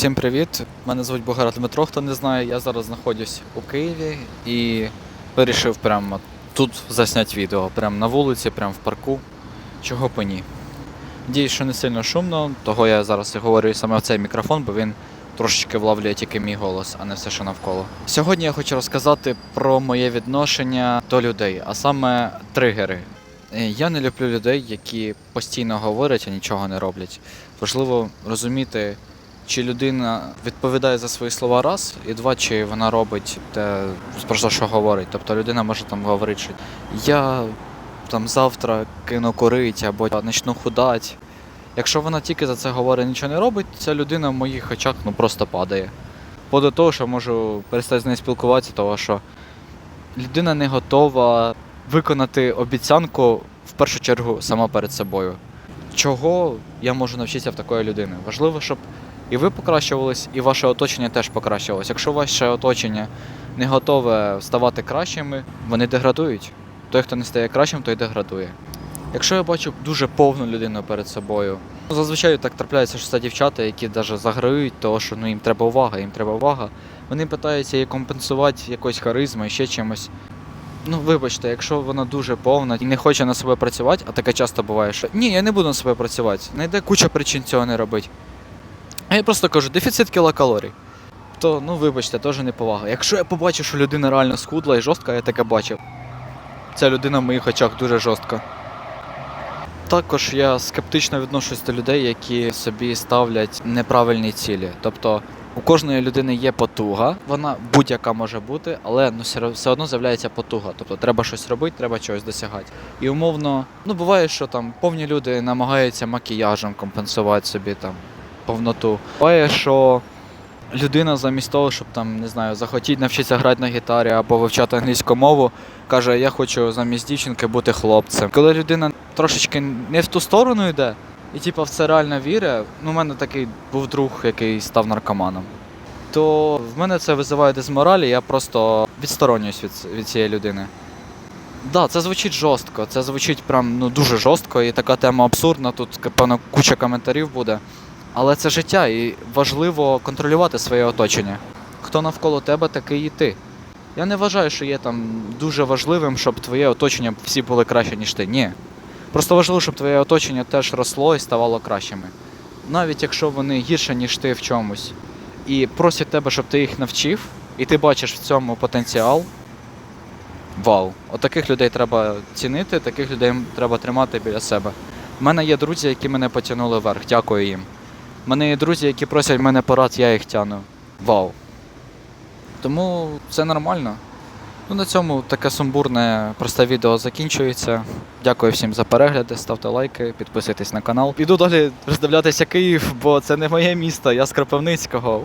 Усім привіт! Мене звуть Богара Дмитро, хто не знає. Я зараз знаходжусь у Києві і вирішив прямо тут засняти відео, прямо на вулиці, прямо в парку. Чого і ні. Надіюсь, що не сильно шумно, того я зараз і говорю саме в цей мікрофон, бо він трошечки влавлює тільки мій голос, а не все, що навколо. Сьогодні я хочу розказати про моє відношення до людей, а саме тригери. Е, Я не люблю людей, які постійно говорять, а нічого не роблять. Важливо розуміти, чи людина відповідає за свої слова раз, і два, чи вона робить те, про що говорить. Тобто людина може там говорити, що я там завтра кину курить або почну худати. Якщо вона тільки за це говорить, нічого не робить, ця людина в моїх очах ну просто падає. Бо до того, що можу перестати з нею спілкуватися, того що людина не готова виконати обіцянку в першу чергу сама перед собою. Чого я можу навчитися в такої людини? Важливо, щоб і ви покращувались, і ваше оточення теж покращувалось. Якщо ваше оточення не готове ставати кращими, вони деградують. Той, хто не стає кращим, той деградує. Якщо я бачу дуже повну людину перед собою, ну, зазвичай так трапляється, що це дівчата, які навіть заграють, того, що ну, їм треба увага, їм треба увага. Вони питаються її компенсувати якоюсь харизмою, ще чимось. Ну, вибачте, якщо вона дуже повна і не хоче на себе працювати, а таке часто буває, що ні, я не буду на себе працювати. Найде куча причин цього не робити. Я просто кажу, дефіцит кілокалорій. То, ну вибачте, теж неповага. Якщо я побачу, що людина реально схудла і жорстка, я таке бачив. Ця людина в моїх очах дуже жорстка. Також я скептично відношусь до людей, які собі ставлять неправильні цілі. Тобто у кожної людини є потуга, вона будь-яка може бути, але ну, все одно з'являється потуга. Тобто треба щось робити, треба чогось досягати. І умовно, ну буває, що там повні люди намагаються макіяжем компенсувати собі там повноту. Буває, що людина замість того, щоб там, не знаю, захотіти навчитися грати на гітарі або вивчати англійську мову, каже, я хочу замість дівчинки бути хлопцем. Коли людина трошечки не в ту сторону йде, і типу, в це реально вірить, ну, у мене такий був друг, який став наркоманом. То в мене це визиває дезмораль, і я просто відсторонююсь від, від цієї людини. Так, да, це звучить жорстко, це звучить прям ну, дуже жорстко, і така тема абсурдна, тут, певно, куча коментарів буде. Але це життя, і важливо контролювати своє оточення. Хто навколо тебе, такий і ти. Я не вважаю, що є там дуже важливим, щоб твоє оточення всі були краще, ніж ти. Ні. Просто важливо, щоб твоє оточення теж росло і ставало кращими. Навіть якщо вони гірше, ніж ти в чомусь, і просять тебе, щоб ти їх навчив, і ти бачиш в цьому потенціал. Вау! Отаких людей треба цінити, таких людей треба тримати біля себе. У мене є друзі, які мене потягнули вверх, дякую їм. У мене є друзі, які просять мене порад, я їх тяну. Вау. Тому це нормально. Ну, на цьому таке сумбурне просте відео закінчується. Дякую всім за перегляди, ставте лайки, підписуйтесь на канал. Іду далі роздивлятися Київ, бо це не моє місто, я з Кропивницького.